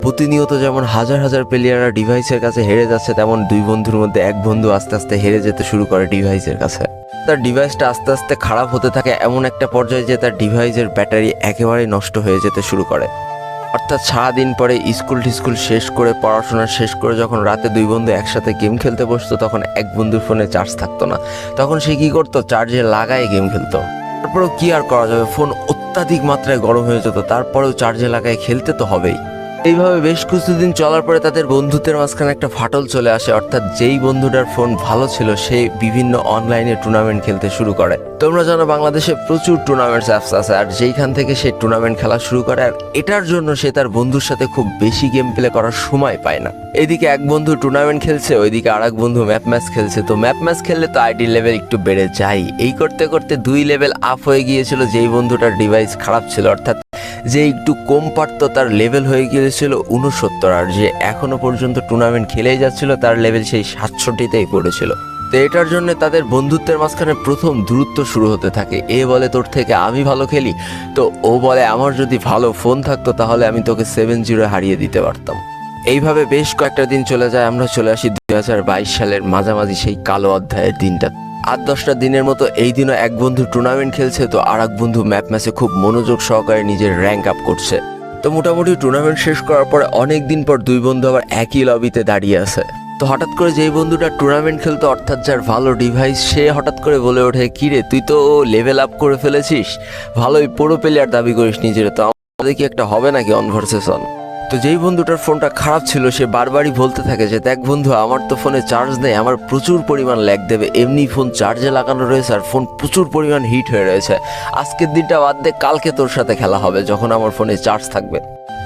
প্রতিনিয়ত যেমন হাজার হাজার প্লেয়াররা ডিভাইসের কাছে হেরে যাচ্ছে, তেমন দুই বন্ধুর মধ্যে এক বন্ধু আস্তে আস্তে হেরে যেতে শুরু করে ডিভাইসের কাছে। তার ডিভাইসটা আস্তে আস্তে খারাপ হতে থাকে, এমন একটা পর্যায়ে যে তার ডিভাইসের ব্যাটারি একেবারেই নষ্ট হয়ে যেতে শুরু করে। অর্থাৎ সারাদিন পরে স্কুল টিস্কুল শেষ করে, পড়াশোনা শেষ করে যখন রাতে দুই বন্ধু একসাথে গেম খেলতে বসতো, তখন এক বন্ধুর ফোনে চার্জ থাকতো না। তখন সে কি করতো? চার্জে লাগায় গেম খেলতো। তারপরেও কি আর করা যাবে? ফোন অত্যাধিক মাত্রায় গরম হয়ে যেত, তারপরেও চার্জে লাগায় খেলতে তো হবেই। এইভাবে বেশ কিছুদিন চলার পরে তাদের বন্ধুত্বের মাঝখানে একটা ফাটল চলে আসে, অর্থাৎ যেই বন্ধুটার ফোন ভালো ছিল, সে বিভিন্ন অনলাইনে টুর্নামেন্ট খেলতে শুরু করে। তোমরা জানো বাংলাদেশে প্রচুর টুর্নামেন্টস অ্যাপস আছে, আর যেইখান থেকে সে টুর্নামেন্ট খেলা শুরু করে, আর এটার জন্য সে তার বন্ধুর সাথে খুব বেশি গেম প্লে করার সময় পায় না। এদিকে এক বন্ধু টুর্নামেন্ট খেলছে, ওইদিকে আর এক বন্ধু ম্যাপ ম্যাচ খেলছে। তো ম্যাপ ম্যাচ খেললে তো আইডি লেভেল একটু বেড়ে যায়। এই করতে করতে দুই লেভেল আপ হয়ে গিয়েছিল, যেই বন্ধুটার ডিভাইস খারাপ ছিল, অর্থাৎ যে একটু কম পারতো, তার লেভেল হয়ে গিয়েছিল উনসত্তর আর যে এখনও পর্যন্ত টুর্নামেন্ট খেলেই যাচ্ছিল, তার লেভেল সেই সাতষট্টিতেই পড়েছিল। তো এটার জন্য তাদের বন্ধুত্বের মাঝখানে প্রথম দূরত্ব শুরু হতে থাকে। এ বলে, তোর থেকে আমি ভালো খেলি? তো ও বলে, আমার যদি ভালো ফোন থাকতো, তাহলে আমি তোকে সেভেন জিরো হারিয়ে দিতে পারতাম। এইভাবে বেশ কয়েকটা দিন চলে যায়। আমরা চলে আসি দুই হাজার বাইশ সালের মাঝামাঝি সেই কালো অধ্যায়ের দিনটা। আট দশটা দিনের মতো এই দিনও এক বন্ধু টুর্নামেন্ট খেলছে, তো আর এক বন্ধু ম্যাপ ম্যাচে খুব মনোযোগ সহকারে নিজের র্যাঙ্ক আপ করছে। তো মোটামুটি টুর্নামেন্ট শেষ করার পরে অনেক দিন পর দুই বন্ধু আবার একই লবিতে দাঁড়িয়ে আছে। তো হঠাৎ করে যেই বন্ধুটা টুর্নামেন্ট খেলতো, অর্থাৎ যার ভালো ডিভাইস সে হঠাৎ করে বলে ওঠে কিরে তুই তো লেভেল আপ করে ফেলেছিস। ভালোই পুরো প্লেয়ার দাবি করিস নিজের, তো আমাদের কি একটা হবে নাকি অনভার্সেশন তো যেই বন্ধুটার ফোনটা খারাপ ছিল, সে বারবারই বলতে থাকে যে, দেখ বন্ধু, আমার তো ফোনে চার্জ নেই, আমার প্রচুর পরিমাণ ল্যাগ দেবে। এমনি ফোন চার্জে লাগানো রয়েছে আর ফোন প্রচুর পরিমাণ হিট হয়ে রয়েছে। আজকের দিনটা বাদ দে, কালকে তোর সাথে খেলা হবে যখন আমার ফোনে চার্জ থাকবে।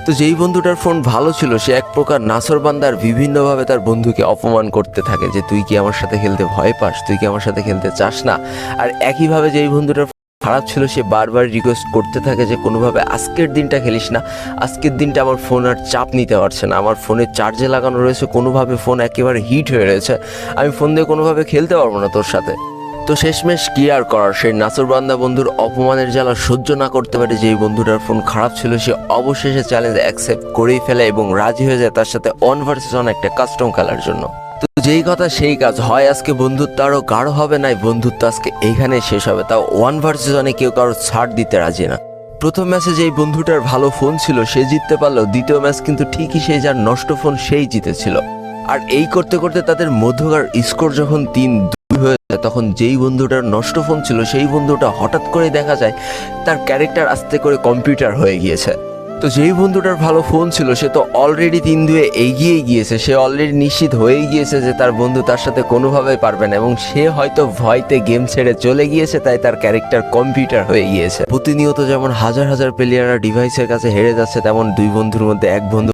তো যেই বন্ধুটার ফোন ভালো ছিল, সে এক প্রকার নাসর বান্দার বিভিন্নভাবে তার বন্ধুকে অপমান করতে থাকে যে, তুই কি আমার সাথে খেলতে ভয় পাস? তুই কি আমার সাথে খেলতে চাস না? আর একইভাবে যেই বন্ধুটার খারাপ ছিল, সে বারবার রিকোয়েস্ট করতে থাকে যে কোনোভাবে আজকের দিনটা খেলিস না। আজকের দিনটা আমার ফোন আর চাপ নিতে পারছে না। আমার ফোনে চার্জে লাগানো রয়েছে, কোনোভাবে ফোন একেবারে হিট হয়ে রয়েছে। আমি ফোন দিয়ে কোনোভাবে খেলতে পারব না তোর সাথে। তো শেষমেশ কি আর করার? সেই নাসরবান্দা বন্ধুর অপমানের জ্বালা সহ্য না করতে পারে যেই বন্ধুটার ফোন খারাপ ছিল, সে অবশেষে চ্যালেঞ্জ অ্যাকসেপ্ট করেই ফেলে এবং রাজি হয়ে যায় তার সাথে অন ভার্সেস অন একটা কাস্টম খেলার জন্য। তো যেই কথা সেই কাজ হয় আজকে বন্ধুত্ব আরও গাঢ় হবে না বন্ধুত্ব আজকে এইখানে শেষ হবে। তাও ওয়ান ভার্সেস অনে কেউ কারও ছাড় দিতে রাজি না। প্রথম ম্যাচে যেই বন্ধুটার ভালো ফোন ছিল, সে জিততে পারল দ্বিতীয় ম্যাচ কিন্তু ঠিকই সেই যার নষ্ট ফোন সেই জিতেছিল। আর এই করতে করতে তাদের মধ্যকার স্কোর যখন তিন দুই হয়ে যায়, তখন যেই বন্ধুটার নষ্ট ফোন ছিল, সেই বন্ধুটা হঠাৎ করে দেখা যায়, তার ক্যারেক্টার আস্তে করে কম্পিউটার হয়ে গিয়েছে। তো যেই বন্ধুটার ভালো ফোন ছিল, সে তো অলরেডি তিন দুয়ে এগিয়ে গিয়েছে। সে অলরেডি নিশ্চিত হয়ে গিয়েছে যে তার বন্ধু তার সাথে কোনোভাবেই পারবে না এবং সে হয়তো ভয়তে গেম ছেড়ে চলে গিয়েছে, তাই তার ক্যারেক্টার কম্পিউটার হয়ে গিয়েছে। প্রতিনিয়ত যেমন হাজার হাজার প্লেয়াররা ডিভাইসের কাছে হেরে যাচ্ছে, তেমন দুই বন্ধুর মধ্যে এক বন্ধু